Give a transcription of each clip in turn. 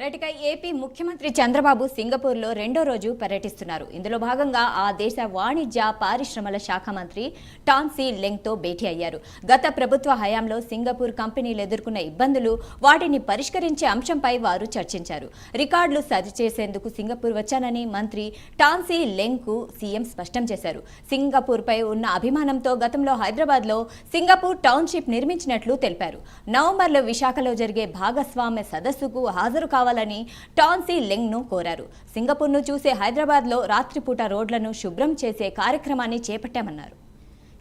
Right AP ముఖ్యమంత్రి చంద్రబాబు సింగపూర్లో రెండో రోజు పర్యటిస్తున్నారు. ఇందులో భాగంగా ఆ దేశ వాణిజ్య పారిశ్రమల శాఖ మంత్రి టాన్సీ లెంగ్తో భేటీ అయ్యారు. గత ప్రభుత్వ హయాంలో సింగపూర్ కంపెనీలు ఎదుర్కొన్న ఇబ్బందులు వాటిని పరిష్కరించే అంశంపై వారు చర్చించారు. రికార్డులు సరిచేసేందుకు సింగపూర్ వచ్చానని మంత్రి టాన్సీ లెంగ్కు సీఎం స్పష్టం చేశారు. సింగపూర్పై ఉన్న అభిమానంతో గతంలో హైదరాబాద్లో సింగపూర్ టౌన్షిప్ నిర్మించినట్లు తెలిపారు. నవంబర్లో విశాఖలో జరిగే భాగస్వామ్య సదస్సుకు హాజరు కావాలని టాన్సీ లెంగ్ను కోరారు. సింగపూర్ను చూసే హైదరాబాద్లో రాత్రిపూట రోడ్లను శుభ్రం చేసే కార్యక్రమాన్ని చేపట్టామన్నారు.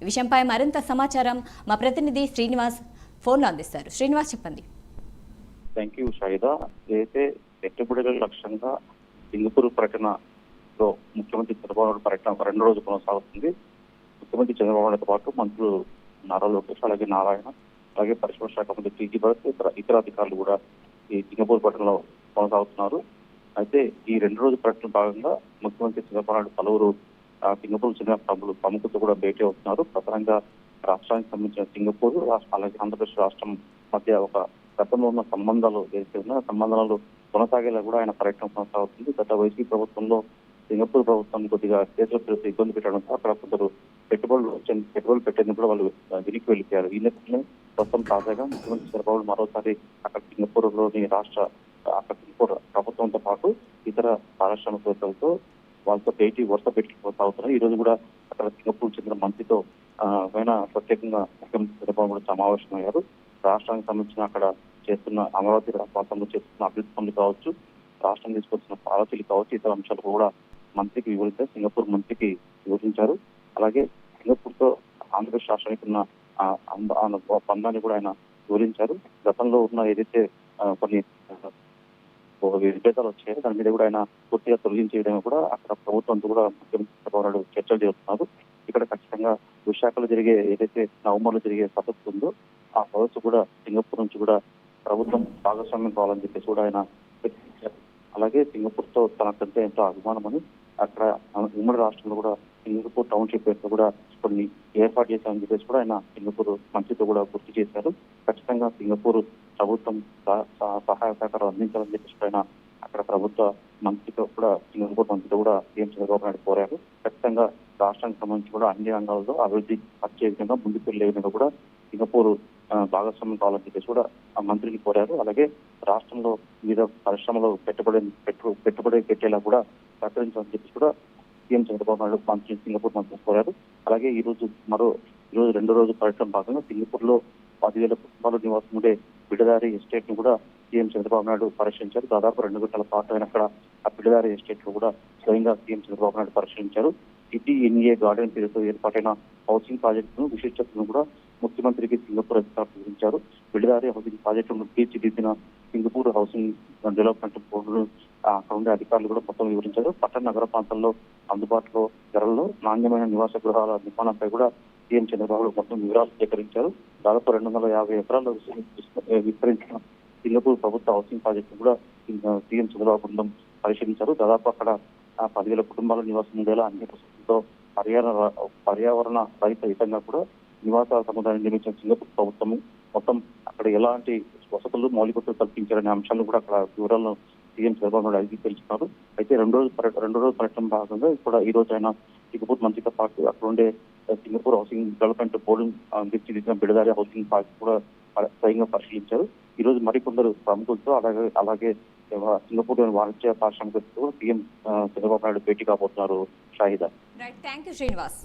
ఈ విషయంపై మరింత సమాచారం మా ప్రతినిధి శ్రీనివాస్ ఫోన్లో అందిస్తారు. శ్రీనివాస్ చెప్పండి. థ్యాంక్ యూ షాయిదా ఏదైతే పెట్టుబడుల లక్ష్యంగా సింగపూర్ పర్యటనలో ముఖ్యమంత్రి చంద్రబాబు నాయుడు పర్యటన రెండు రోజులు కొనసాగుతుంది. ముఖ్యమంత్రి చంద్రబాబు నాయుడు పాటు మంత్రులు నారా లోకేష్ అలాగే నారాయణ అలాగే పరిశ్రమ శాఖ మంత్రి టీజీ భరత్ ఇతర ఇతర అధికారులు కూడా ఈ సింగపూర్ పట్టణంలో కొనసాగుతున్నారు. అయితే ఈ రెండు రోజుల పర్యటన భాగంగా ముఖ్యమంత్రి చంద్రబాబు నాయుడు పలువురు సింగపూర్ చెందిన ప్రముఖులు ప్రముఖులతో కూడా భేటీ అవుతున్నారు. ప్రధానంగా రాష్ట్రానికి సంబంధించిన సింగపూర్ రాష్ట్ర- అలాగే ఆంధ్రప్రదేశ్ రాష్ట్రం మధ్య ఒక గతంలో ఉన్న సంబంధాలు ఏదైతే ఉన్నా సంబంధాలు కొనసాగేలా కూడా ఆయన పర్యటన కొనసాగుతుంది. గత వైసీపీ ప్రభుత్వంలో సింగపూర్ ప్రభుత్వం కొద్దిగా కేసులు పెడితే ఇబ్బంది పెట్టడంతో అక్కడ కొందరు పెట్టుబడులు పెట్టుబడులు పెట్టేందుకు కూడా వాళ్ళు ఆ, వెనక్కి వెళ్ళిపోయారు. ఈ నేపథ్యంలో ప్రస్తుతం తాజాగా ముఖ్యమంత్రి చంద్రబాబు మరోసారి సింగపూర్లోని సింగపూర్లోని రాష్ట్ర అక్కడ సింగపూర్ ప్రభుత్వంతో పాటు ఇతర పారిశ్రామికవేత్తలతో వాళ్ళతో భేటీ వరుస పెట్టి కొనసాగుతున్నారు ఈ రోజు కూడా అక్కడ సింగపూర్ చెందిన మంత్రితో ఆయన ప్రత్యేకంగా ముఖ్యమంత్రి చంద్రబాబు నాయుడు సమావేశమయ్యారు రాష్ట్రానికి సంబంధించిన అక్కడ చేస్తున్న అమరావతి ప్రాంతంలో చేస్తున్న అభివృద్ధి పనులు కావచ్చు రాష్ట్రం తీసుకొస్తున్న పాలసీలు కావచ్చు ఇతర అంశాలు కూడా మంత్రికి వివరించారు సింగపూర్ మంత్రికి వివరించారు. అలాగే సింగపూర్తో ఆంధ్రప్రదేశ్ రాష్ట్రానికి ఉన్న బంధాన్ని కూడా ఆయన వివరించారు. గతంలో ఉన్న ఏదైతే కొన్ని విభేదాలు వచ్చాయి దాని మీద కూడా ఆయన పూర్తిగా తొలగించేయడం కూడా అక్కడ ప్రభుత్వంతో కూడా ముఖ్యమంత్రి చంద్రబాబు నాయుడు చర్చలు చేస్తున్నారు ఇక్కడ ఖచ్చితంగా విశాఖలో జరిగే ఏదైతే నవంబర్లో జరిగే సదస్సు ఉందో ఆ సదస్సు కూడా సింగపూర్ నుంచి కూడా ప్రభుత్వం భాగస్వామ్యం కావాలని చెప్పేసి కూడా ఆయన అలాగే సింగపూర్తో తనకంటే ఎంతో అభిమానమని అక్కడ ఉమ్మడి రాష్ట్రంలో కూడా సింగపూర్ టౌన్షిప్ పేరుతో కూడా కొన్ని ఏర్పాటు చేశామని చెప్పేసి కూడా ఆయన సింగపూర్ మంత్రితో కూడా గుర్తు చేశారు. ఖచ్చితంగా సింగపూర్ ప్రభుత్వం సహాయ సహకారం అందించాలని చెప్పేసి ఆయన అక్కడ ప్రభుత్వ మంత్రితో కూడా సింగపూర్ మంత్రితో కూడా సీఎం చంద్రబాబు నాయుడు కోరారు. ఖచ్చితంగా రాష్ట్రానికి సంబంధించి కూడా అన్ని రంగాల్లో అభివృద్ధి వచ్చే విధంగా ముందుకు వెళ్ళే విధంగా కూడా సింగపూర్ భాగస్వామ్యం కావాలని చెప్పేసి కూడా ఆ మంత్రిని కోరారు. అలాగే రాష్ట్రంలో వివిధ పరిశ్రమలో పెట్టుబడి పెట్టు పెట్టుబడి పెట్టేలా కూడా సహకరించాలని చెప్పేసి కూడా సీఎం చంద్రబాబు నాయుడు మంత్రి సింగపూర్ మంత్రి అలాగే ఈ రోజు మరో ఈ రోజు రెండో రోజు పర్యటన భాగంగా సింగపూర్లో పదివేల కుటుంబాలు నివాసం ఉండే బిడదారి ఎస్టేట్ను కూడా సీఎం చంద్రబాబు నాయుడు పరిశీలించారు. దాదాపు రెండు గంటల పాటు ఆయన అక్కడ ఆ బిడదారి ఎస్టేట్లో కూడా స్వయంగా సీఎం చంద్రబాబు నాయుడు పరిశీలించారు. సిటీ ఎన్ఏ గార్డెన్ పేరుతో ఏర్పాటైన హౌసింగ్ ప్రాజెక్టును విశిష్టతను కూడా ముఖ్యమంత్రికి సింగపూర్ అధికారులు వివరించారు. బిడదారి హౌసింగ్ ప్రాజెక్టును తీర్చిదిద్దిన సింగపూర్ హౌసింగ్ డెవలప్మెంట్ బోర్డు అక్కడ ఉండే అధికారులు కూడా మొత్తం వివరించారు. పట్టణ నగర ప్రాంతాల్లో అందుబాటులో ధరల్లో నాణ్యమైన నివాస గృహాల నిర్మాణంపై కూడా సీఎం చంద్రబాబు మొత్తం వివరాలు సేకరించారు. దాదాపు రెండు వందల యాభై ఎకరాల్లో విస్తరించిన సింగపూర్ ప్రభుత్వ హౌసింగ్ ప్రాజెక్టు కూడా సీఎం చంద్రబాబు బృందం పరిశీలించారు. దాదాపు అక్కడ పదివేల కుటుంబాల నివాసం ఉండేలా అన్ని వసతులతో పర్యావరణ పర్యావరణ రహిత హితంగా కూడా నివాస సముదాయం నిర్మించిన సింగపూర్ ప్రభుత్వం మొత్తం అక్కడ ఎలాంటి వసతులు మౌలిక వసతులు కల్పించారనే అంశాలను కూడా అక్కడ వివరాలను సీఎం చంద్రబాబు నాయుడు అడిగి తెలుసుకున్నారు. అయితే రెండు రోజు పర్యటన రెండు రోజు పర్యటన భాగంగా కూడా ఈ రోజు ఆయన సింగపూర్ మంత్రితో పాటు అక్కడ ఉండే సింగపూర్ హౌసింగ్ డెవలప్మెంట్ బోర్డు తీర్చిదిద్దిన బిడదారి హౌసింగ్ పార్క్ కూడా స్వయంగా పరిశీలించారు. ఈ రోజు మరికొందరు ప్రముఖులతో అలాగే అలాగే సింగపూర్ వాణిజ్య పారిశ్రామికతో సీఎం చంద్రబాబు నాయుడు భేటీ కాబోతున్నారు షాహిదా. Thank you Srinivas